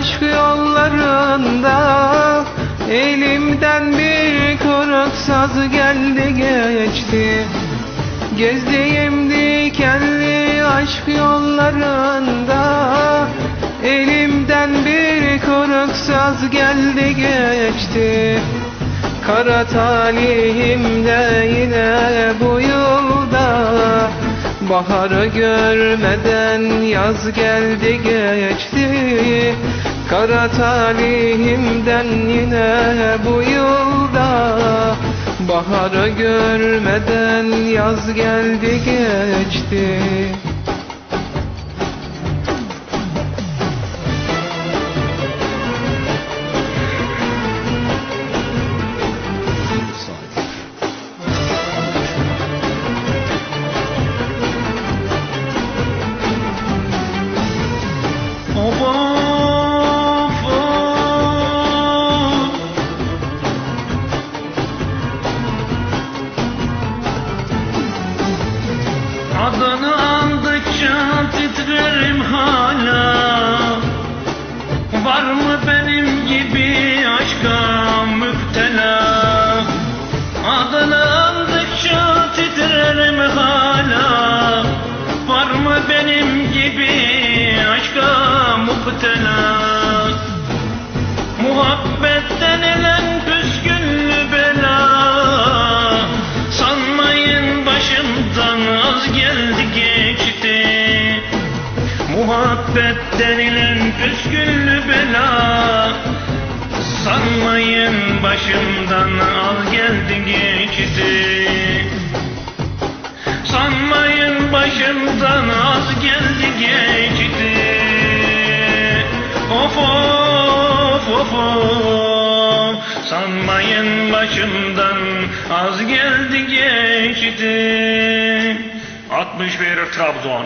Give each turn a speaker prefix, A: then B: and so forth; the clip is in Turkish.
A: Aşk yollarında Elimden bir kırık saz geldi geçti. Gezdiğim dikenli aşk yollarında Elimden bir kırık saz geldi geçti. Kara talihim de yine bu yılda Baharı görmeden yaz geldi geçti Kara talihimden yine bu yılda Baharı görmeden yaz geldi geçti
B: titrerim hala? Var mı benim gibi aşka müptela Muhabbet denilen püsküllü bela. Sanmayın başımdan az geldi geçti. Muhabbet denilen püsküllü bela. Sanmayın başımdan az geldi geçti Başımdan az geldi geçti. Of of of of. Sanmayın başımdan az geldi geçti. 61 Trabzon